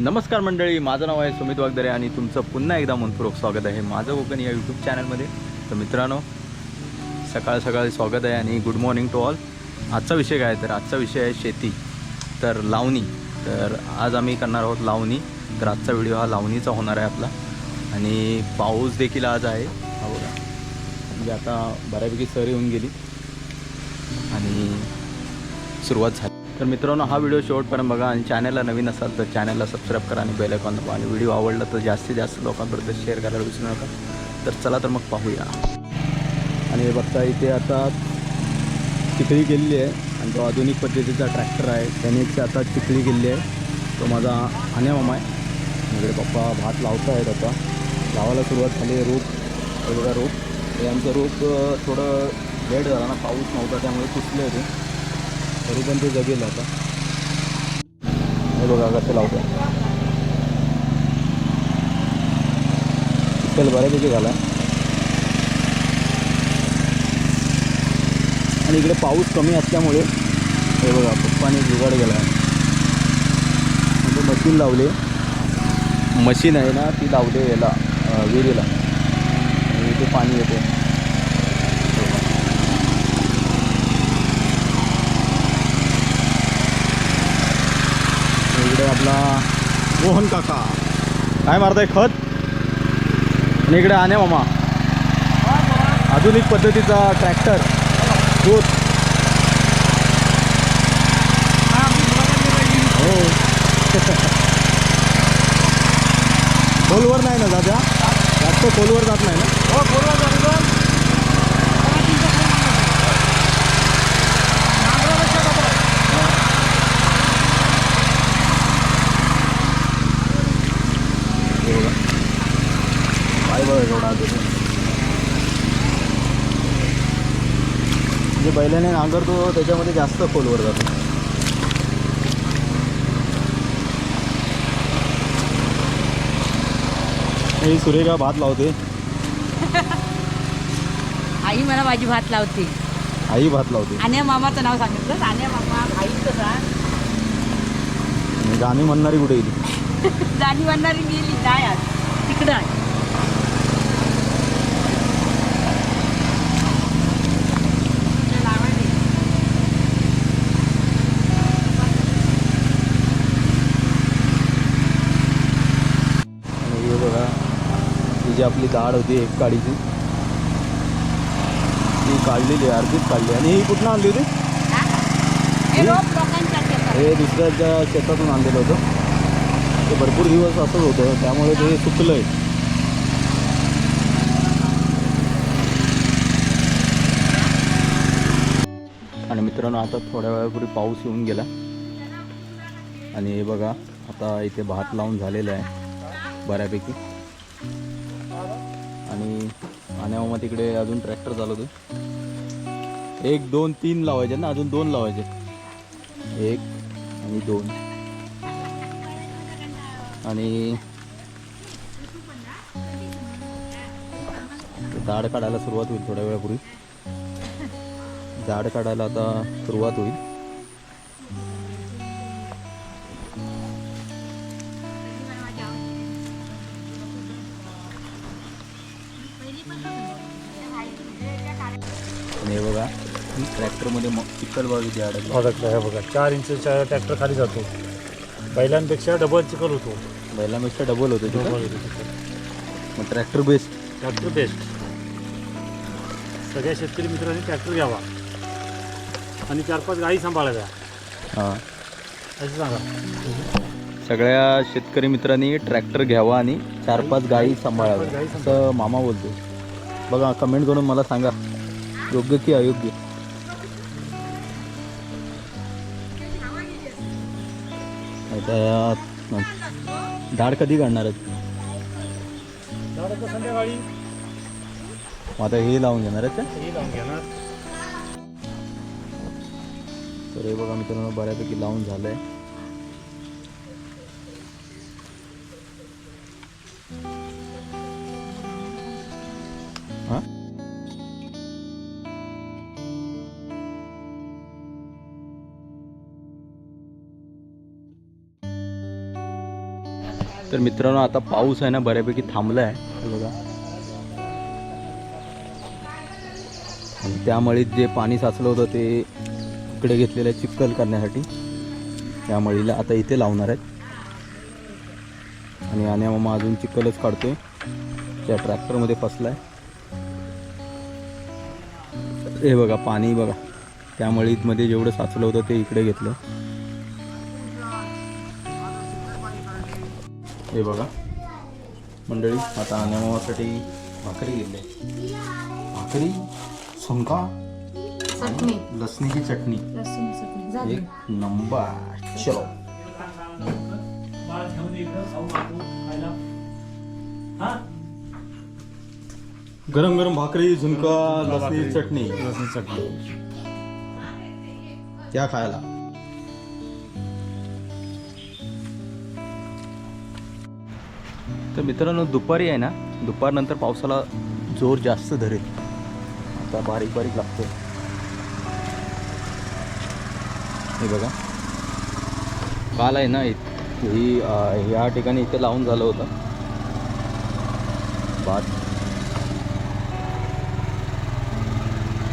नमस्कार मंडळी माझं नाव आहे सुमित वागदरे आणि तुमचं पुन्हा एकदा मनपूर्वक स्वागत आहे माझं कोकण या यूट्यूब चॅनलमध्ये तर मित्रांनो सकाळ सकाळी स्वागत आहे आणि गुड मॉर्निंग टू ऑल आजचा विषय काय तर आजचा विषय आहे शेती. तर लावणी. तर आज आम्ही करणार आहोत लावणी. तर आजचा व्हिडिओ हा लावणीचा होणार आहे आपला. आणि पाऊस देखील आज आहे. हा बघा. म्हणजे आता बऱ्यापैकी सर येऊन गेली. आणि सुरुवात झाली. तर मित्रांनो हा व्हिडिओ शेवटपर्यंत बघा आणि चॅनलला नवीन असाल तर चॅनलला सबस्क्राईब करा आणि बेल आयकॉन दाबा आणि व्हिडिओ आवडला तर जास्तीत जास्त लोकांपर्यंत शेअर करायला विसरू नका. तर चला तर मग पाहूया. आणि हे बघता इथे आता चिखली गेलेली आहे आणि तो आधुनिक पद्धतीचा ट्रॅक्टर आहे. त्याने आता चिखली गेलेली आहे. तो माझा हाण्या मामा आहे. इकडे पप्पा भात लावत आहेत आता. लावायला सुरुवात झाली आहे रोप हे बघा रोप हे आमचं रोप थोडं लेट झाला ना पाऊस नव्हता त्यामुळे कुसले होते. तरी पण ते जगेल आता. हे बघा कसं लावतो चिखल बऱ्यापैकी झाला आणि इकडे पाऊस कमी असल्यामुळे हे बघा पप्पाने जुगाड गेला म्हणजे मशीन लावले. मशीन आहे ना ती लावले याला विहिरीला. आणि इथे पाणी येते इकडे आपला मोहन काका. काय मारताय खत? आणि इकडे आणे मामा. आधुनिक पद्धतीचा ट्रॅक्टर दूध. हो. खोलवर नाही ना दादा? जास्त खोलवर जात नाही ना? हो खोलवर काय एवढा आधी? म्हणजे बैलाने नांगरतो त्याच्यामध्ये जास्त खोलवर जातो. ही सुरेखा भात लावते. आई मला माझी भात लावते. आई भात लावते. आण्या मामाचं नाव सांगितलं आण्या मामा आईचं सांग आणि गाणी म्हणणारी कुठे गेली? जाणी म्हणणारी गेली. काय आज. तिकडं आहे. आणि हे बघा ही जी आपली दाढ होती एक काडीची. ती काढलेली अर्धीच काढली. आणि ही कुठनं आणली होती. हे? दुसऱ्याच्या शेतातून आणलेलं होतं. ते भरपूर दिवस असंच होतं त्यामुळे ते सुकलं आहे आणि मित्रांनो आता थोड्या वेळापूर्वी पाऊस येऊन गेला. आणि हे बघा आता इथे भात लावून झालेलं आहे बऱ्यापैकी. आणि पाण्यामा तिकडे अजून ट्रॅक्टर चालवतो एक दोन तीन लावायचे ना? अजून दोन लावायचे एक आणि दोन. आणि झाड काढायला सुरुवात होईल थोड्या वेळापूर्वी. झाड काढायला आता सुरुवात होईल. आणि हे बघा ट्रॅक्टरमध्ये मग चिखल अडकला. आहे बघा चार इंचचा ट्रॅक्टर खाली जातो. बैलांपेक्षा डबल चिखल होतो. बैलापेक्षा डबल होतं डबल तिथं होतो चिखल मग ट्रॅक्टर बेस्ट ट्रॅक्टर बेस्ट सगळ्या शेतकरी मित्रांनी ट्रॅक्टर घ्यावा. आणि चार पाच गाई सांभाळाव्या. हां. असं सांगा. सगळ्या शेतकरी मित्रांनी ट्रॅक्टर घ्यावा आणि चार पाच गायी सांभाळाव्या. असं मामा बोलतो बघा कमेंट करून मला सांगा. योग्य की अयोग्य? झाड कधी काढणार आहेत? संध्याकाळी. आता हे लावून घेणार आहेत का? हे लावून घेणार. तर हे बघा मित्रांनो बऱ्यापैकी लावून झालंय. हा तर मित्रांनो आता पाऊस आहे ना बऱ्यापैकी थांबला आहे हे बघा. आणि त्यामुळे जे पाणी साचलं होतं ते इकडे घेतलेलं आहे चिखल करण्यासाठी. त्या मळीला आता इथे लावणार आहेत. आणि आण्या मामा अजून चिखलच काढतोय. त्या ट्रॅक्टरमध्ये फसलाय. हे बघा पाणी बघा. त्या मळीमध्ये जेवढं साचलं होतं ते इकडे घेतलं. हे बघा. मंडळी आता आण्यामावासाठी भाकरी घेतली भाकरी झुणका चटणी. लसणीची चटणी. लसूण चटणी. एक नंबर. चलो. गरम गरम भाकरी झुणका लसणी चटणी. लसणी चटणी. त्या खायला. तर मित्रांनो दुपारी आहे ना दुपारनंतर पावसाला जोर जास्त धरेल. आता बारीक बारीक लागतो हे बघा. काल आहे ना ही ह्या या ठिकाणी इथे लावून झालं होतं. भात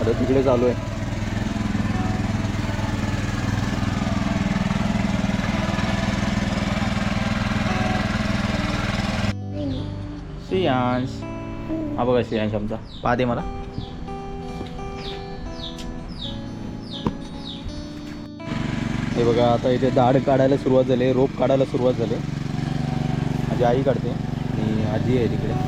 आता तिकडे चालू आहे. श्रेयांश. हा बघा श्रेयांश आमचा. पहा दे मला. हे बघा आता इथे दाढ काढायला सुरुवात झाली रोप काढायला सुरुवात झाली. माझी आई काढते. आणि आजी आहे तिकडे.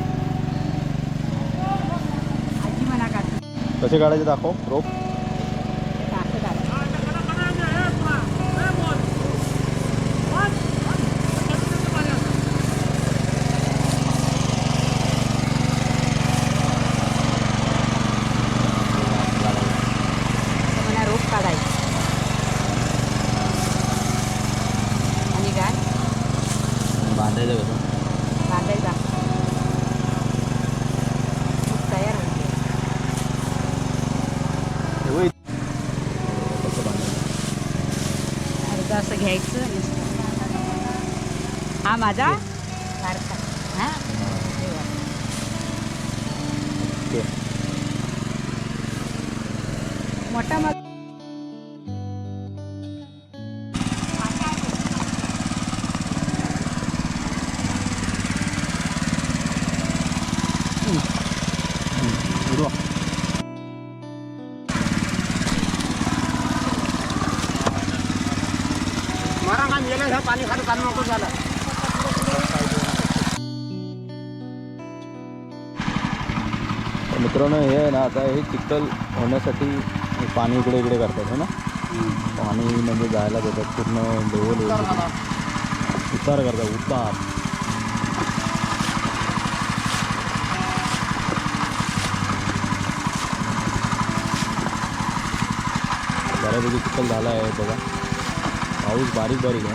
कसे काढायचे दाखव रोप असं काढ. असं म्हणा रोप काढायचं आणि काय बांधायचं कसं बांधायचा तयार होते हे बघ इथं. कसं बांधायचं अर्धा असं घ्यायचं. हा माझा सारखा हा. मोठा मग पाणी खाली चालू नको झालं. तर मित्रांनो हे आहे ना आता हे चिखल होण्यासाठी पाणी इकडे इकडे करतात है ना? पाणी म्हणजे जायला देतात पूर्ण लेवल उतार करतात उतार. बऱ्यापैकी चिखल झाला आहे बघा. पाऊस बारीक बारीक आहे.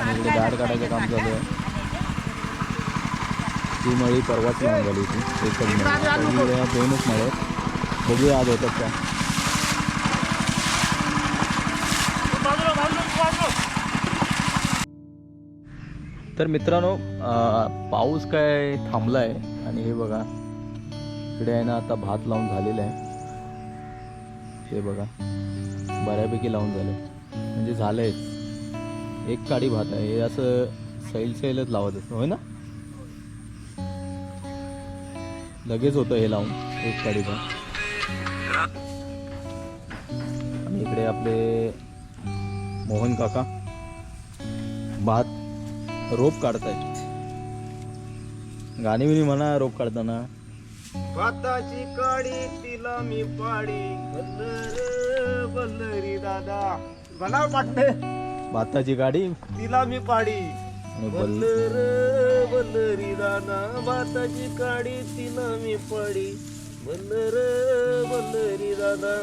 आणि इकडे दाढ काढायचं काम चालू आहे. ती मळी परवाच लावून झाली होती. एकच मळी दोनच मळे. बघूया आज होतात त्या तर मित्रांनो पाऊस काय थांबला आहे आणि हे बघा. इकडे आहे ना आता भात लावून झालेलं आहे. ते बघा. बऱ्यापैकी लावून झालं. म्हणजे झालंयच. एक काडी भात आहे. हे असं सैल सैलच लावत असतं होय ना? लगेच होतं हे लावून. एक काडी भात. आणि इकडे आपले मोहन काका भात रोप काढतायत. गाणी बिणी म्हणा रोप काढताना. भाताची काडी तिला मी पाडी. बल्लर बल्लरी दादा. बनाव पाटले भाताची गाडी तिला मी पाडी. आणि बल बल्लर बल्लरी दादा. भाताची काडी तिला मी पाडी. बल्लर बल्लरी दादा.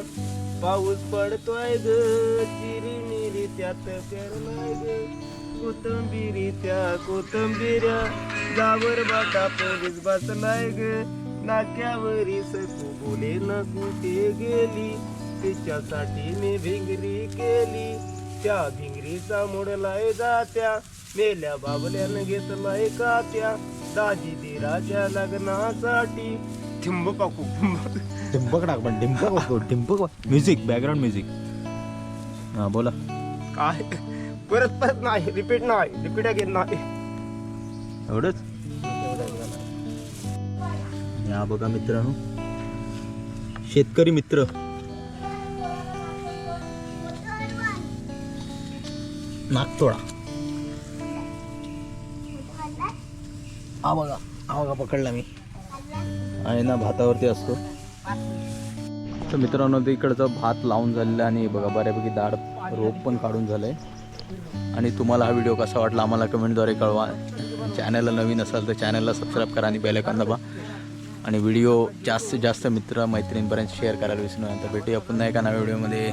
पाऊस पडतोय ग चिरी मिरी त्यात पेरलाय ग. कोथंबिरी त्या कोथंबिऱ्या जावर बाटा पोलीस बसलाय ग. नाक्यावरी सकू बोले ना कुठे गेली. तिच्यासाठी मी भिंगरी केली. त्या भिंगरीचा मोडलाय जात्या. मेल्या बाबल्यानं घेतलाय का त्या दाजी दिराच्या लग्नासाठी. थिंब काकू डिंपक टाक पण डिंपक बघतो डिंपक म्युझिक बॅकग्राऊंड म्युझिक हां बोला. काय? परत परत नाही रिपीट नाही रिपीट घेत नाही. एवढंच? या बघा मित्रांनो. शेतकरी मित्र. नागतोडा. हा बघा हा बघा पकडला मी. आहे ना भातावरती असतो. तर मित्रांनो ते इकडचं भात लावून झालेलं आहे आणि बघा बऱ्यापैकी दाड रोप पण काढून झालंय. आणि तुम्हाला हा व्हिडिओ कसा वाटला आम्हाला कमेंटद्वारे कळवा. चॅनलला नवीन असाल तर चॅनलला सबस्क्राईब करा आणि बेलायकॉन दाबा. आणि व्हिडिओ जास्तीत जास्त मित्र मैत्रिणींपर्यंत शेअर करायला विसरू नंतर भेटूया पुन्हा एका नव्या व्हिडिओमध्ये.